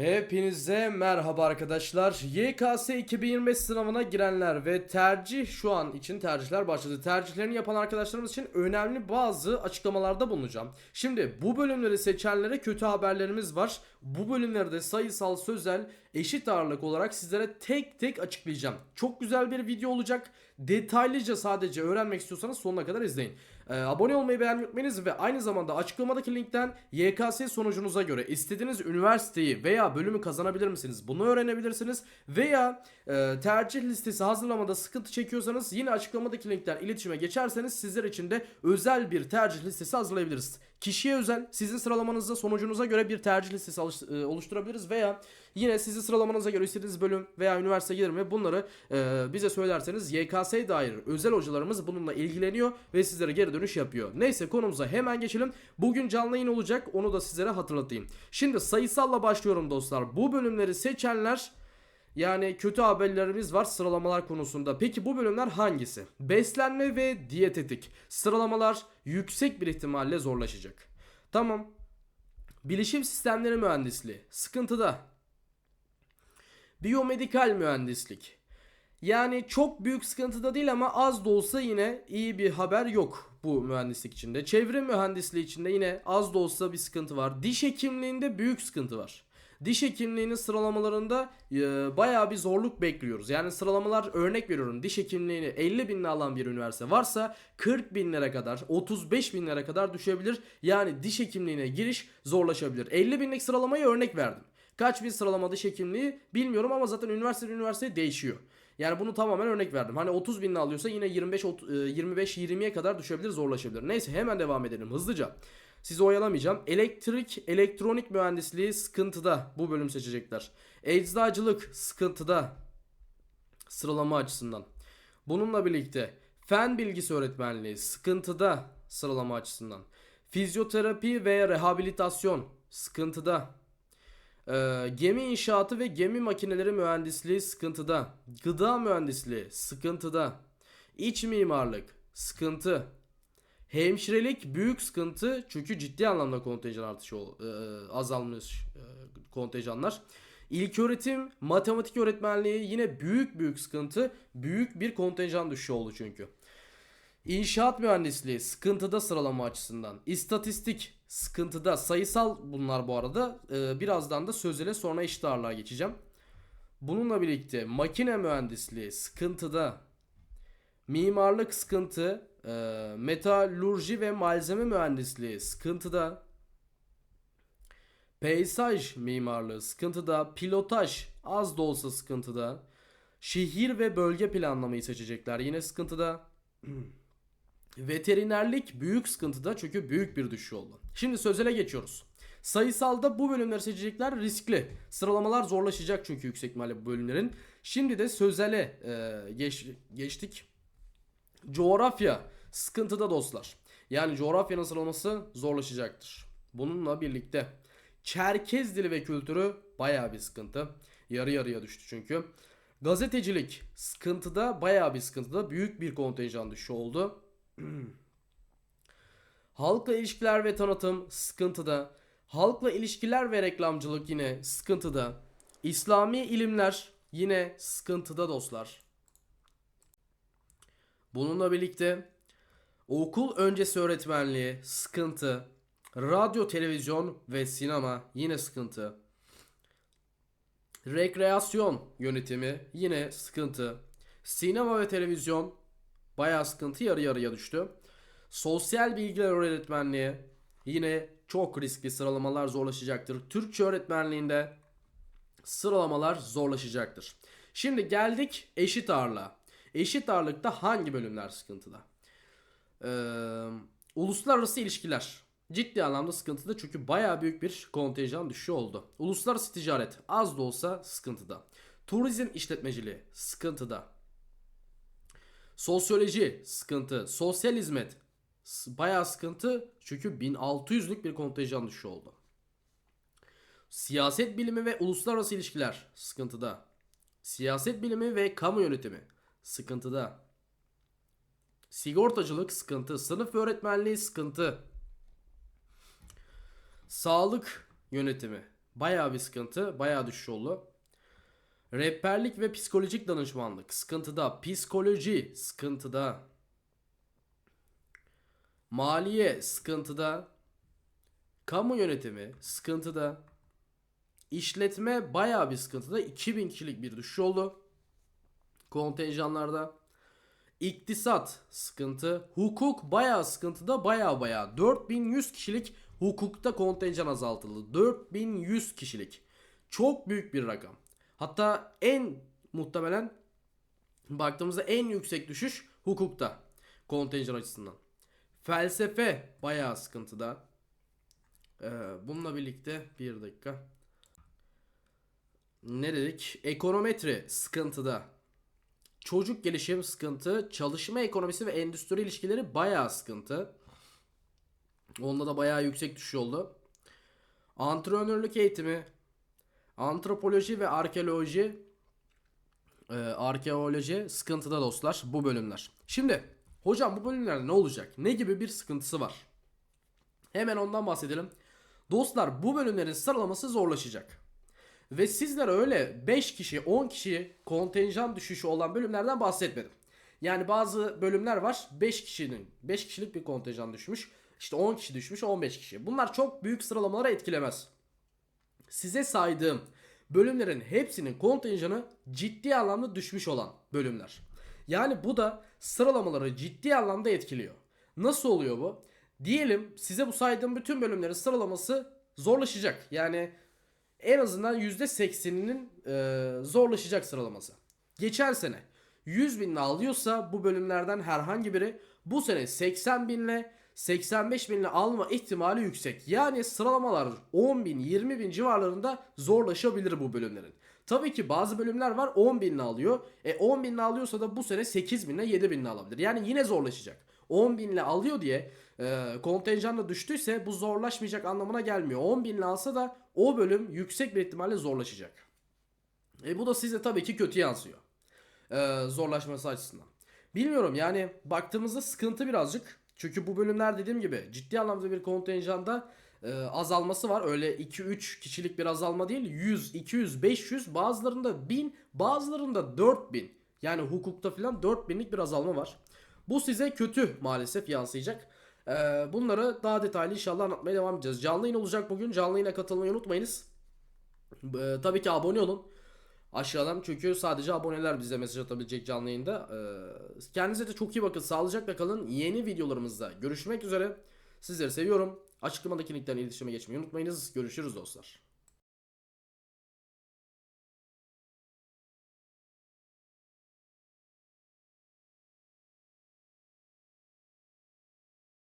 Hepinize merhaba arkadaşlar. YKS 2025 sınavına girenler ve tercih şu an için tercihler başladı. Tercihlerini yapan arkadaşlarımız için önemli bazı açıklamalarda bulunacağım. Şimdi bu bölümleri seçenlere kötü haberlerimiz var. Bu bölümlerde sayısal, sözel, eşit ağırlık olarak sizlere tek tek açıklayacağım. Çok güzel bir video olacak. Detaylıca sadece öğrenmek istiyorsanız sonuna kadar izleyin. Ee, abone olmayı beğenmeyi ve aynı zamanda açıklamadaki linkten YKS sonucunuza göre istediğiniz üniversiteyi veya bölümü kazanabilir misiniz? Bunu öğrenebilirsiniz. Veya e, tercih listesi hazırlamada sıkıntı çekiyorsanız yine açıklamadaki linkten iletişime geçerseniz sizler için de özel bir tercih listesi hazırlayabiliriz. Kişiye özel sizin sıralamanızda sonucunuza göre bir tercih listesi e, oluşturabiliriz veya yine sizin sıralamanıza göre istediğiniz bölüm veya üniversite gelir mi bunları e, bize söylerseniz YKS dair özel hocalarımız bununla ilgileniyor ve sizlere geri dönüş yapıyor. Neyse konumuza hemen geçelim. Bugün canlı yayın olacak onu da sizlere hatırlatayım. Şimdi sayısalla başlıyorum dostlar. Bu bölümleri seçenler yani kötü haberlerimiz var sıralamalar konusunda. Peki bu bölümler hangisi? Beslenme ve diyetetik. Sıralamalar yüksek bir ihtimalle zorlaşacak. Tamam. Bilişim sistemleri mühendisliği. Sıkıntıda. Biyomedikal mühendislik. Yani çok büyük sıkıntıda değil ama az da olsa yine iyi bir haber yok bu mühendislik içinde. Çevre mühendisliği içinde yine az da olsa bir sıkıntı var. Diş hekimliğinde büyük sıkıntı var. Diş hekimliğinin sıralamalarında e, bayağı bir zorluk bekliyoruz. Yani sıralamalar örnek veriyorum. Diş hekimliğini 50 binle alan bir üniversite varsa 40 binlere kadar 35 binlere kadar düşebilir. Yani diş hekimliğine giriş zorlaşabilir. 50 binlik sıralamayı örnek verdim. Kaç bin sıralama diş hekimliği bilmiyorum ama zaten üniversite üniversite değişiyor. Yani bunu tamamen örnek verdim. Hani 30 binle alıyorsa yine 25 25 20'ye kadar düşebilir, zorlaşabilir. Neyse hemen devam edelim hızlıca. Sizi oyalamayacağım. Elektrik, elektronik mühendisliği sıkıntıda. Bu bölüm seçecekler. Eczacılık sıkıntıda. Sıralama açısından. Bununla birlikte fen bilgisi öğretmenliği sıkıntıda sıralama açısından. Fizyoterapi ve rehabilitasyon sıkıntıda. Ee, gemi inşaatı ve gemi makineleri mühendisliği sıkıntıda. Gıda mühendisliği sıkıntıda. İç mimarlık sıkıntı. Hemşirelik büyük sıkıntı çünkü ciddi anlamda kontenjan artışı e, azalmış e, kontenjanlar. İlköğretim matematik öğretmenliği yine büyük büyük sıkıntı. Büyük bir kontenjan düşüşü oldu çünkü. İnşaat mühendisliği sıkıntıda sıralama açısından. İstatistik sıkıntıda. Sayısal bunlar bu arada. Ee, birazdan da sözele sonra eşit ağırlığa geçeceğim. Bununla birlikte makine mühendisliği sıkıntıda. Mimarlık sıkıntı. E, metalurji ve malzeme mühendisliği sıkıntıda. Peyzaj mimarlığı sıkıntıda. Pilotaj az da olsa sıkıntıda. Şehir ve bölge planlamayı seçecekler. Yine sıkıntıda. Veterinerlik büyük sıkıntıda çünkü büyük bir düşüş oldu. Şimdi sözele geçiyoruz. Sayısalda bu bölümleri seçecekler riskli. Sıralamalar zorlaşacak çünkü yüksek ihtimalle bu bölümlerin. Şimdi de sözele e, geç, geçtik. Coğrafya sıkıntıda dostlar. Yani coğrafyanın sıralaması zorlaşacaktır. Bununla birlikte Çerkez dili ve kültürü bayağı bir sıkıntı. Yarı yarıya düştü çünkü. Gazetecilik sıkıntıda bayağı bir sıkıntıda büyük bir kontenjan düşüşü oldu. Halkla ilişkiler ve tanıtım sıkıntıda. Halkla ilişkiler ve reklamcılık yine sıkıntıda. İslami ilimler yine sıkıntıda dostlar. Bununla birlikte okul öncesi öğretmenliği sıkıntı. Radyo, televizyon ve sinema yine sıkıntı. Rekreasyon yönetimi yine sıkıntı. Sinema ve televizyon bayağı sıkıntı yarı yarıya düştü. Sosyal bilgiler öğretmenliği yine çok riskli sıralamalar zorlaşacaktır. Türkçe öğretmenliğinde sıralamalar zorlaşacaktır. Şimdi geldik eşit ağırlığa. Eşit ağırlıkta hangi bölümler sıkıntıda? Ee, uluslararası ilişkiler ciddi anlamda sıkıntıda çünkü bayağı büyük bir kontenjan düşüşü oldu. Uluslararası ticaret az da olsa sıkıntıda. Turizm işletmeciliği sıkıntıda. Sosyoloji sıkıntı. Sosyal hizmet bayağı sıkıntı çünkü 1600'lük bir kontenjan düşüşü oldu. Siyaset bilimi ve uluslararası ilişkiler sıkıntıda. Siyaset bilimi ve kamu yönetimi sıkıntıda. Sigortacılık sıkıntı. Sınıf öğretmenliği sıkıntı. Sağlık yönetimi Bayağı bir sıkıntı. Bayağı düşüş oldu. Rehberlik ve psikolojik danışmanlık sıkıntıda. Psikoloji sıkıntıda. Maliye sıkıntıda. Kamu yönetimi sıkıntıda. İşletme bayağı bir sıkıntıda. 2000 kişilik bir düşüş oldu. Kontenjanlarda. İktisat sıkıntı. Hukuk bayağı sıkıntıda bayağı bayağı. 4100 kişilik hukukta kontenjan azaltıldı. 4100 kişilik. Çok büyük bir rakam. Hatta en muhtemelen baktığımızda en yüksek düşüş hukukta kontenjan açısından. Felsefe bayağı sıkıntıda. Ee, bununla birlikte bir dakika. Ne dedik? Ekonometri sıkıntıda. Çocuk gelişim sıkıntı. Çalışma ekonomisi ve endüstri ilişkileri bayağı sıkıntı. Onda da bayağı yüksek düşüş oldu. Antrenörlük eğitimi, antropoloji ve arkeoloji e, arkeoloji sıkıntıda dostlar bu bölümler. Şimdi hocam bu bölümlerde ne olacak? Ne gibi bir sıkıntısı var? Hemen ondan bahsedelim. Dostlar bu bölümlerin sıralaması zorlaşacak. Ve sizler öyle 5 kişi 10 kişi kontenjan düşüşü olan bölümlerden bahsetmedim. Yani bazı bölümler var 5 kişinin 5 kişilik bir kontenjan düşmüş. İşte 10 kişi düşmüş 15 kişi. Bunlar çok büyük sıralamalara etkilemez. Size saydığım bölümlerin hepsinin kontenjanı ciddi anlamda düşmüş olan bölümler. Yani bu da sıralamaları ciddi anlamda etkiliyor. Nasıl oluyor bu? Diyelim size bu saydığım bütün bölümlerin sıralaması zorlaşacak. Yani en azından %80'inin e, zorlaşacak sıralaması. Geçen sene 100 binle alıyorsa bu bölümlerden herhangi biri bu sene 80 binle 85 binle alma ihtimali yüksek. Yani sıralamalar 10 bin 20 bin civarlarında zorlaşabilir bu bölümlerin. Tabii ki bazı bölümler var 10 binle alıyor. E 10 binle alıyorsa da bu sene 8 binle 7 binle alabilir. Yani yine zorlaşacak. 10 binle alıyor diye e, kontenjanla düştüyse bu zorlaşmayacak anlamına gelmiyor. 10 binle alsa da o bölüm yüksek bir ihtimalle zorlaşacak. E bu da size tabii ki kötü yansıyor. E, zorlaşması açısından. Bilmiyorum yani baktığımızda sıkıntı birazcık. Çünkü bu bölümler dediğim gibi ciddi anlamda bir kontenjanda e, azalması var. Öyle 2-3 kişilik bir azalma değil. 100, 200, 500 bazılarında 1000 bazılarında 4000. Yani hukukta falan 4000'lik bir azalma var. Bu size kötü maalesef yansıyacak. Ee, bunları daha detaylı inşallah anlatmaya devam edeceğiz. Canlı yayın olacak bugün. Canlı yayına katılmayı unutmayınız. Ee, tabii ki abone olun. Aşağıdan çünkü sadece aboneler bize mesaj atabilecek canlı yayında. Ee, kendinize de çok iyi bakın. Sağlıcakla kalın. Yeni videolarımızda görüşmek üzere. Sizleri seviyorum. Açıklamadaki linkten iletişime geçmeyi unutmayınız. Görüşürüz dostlar.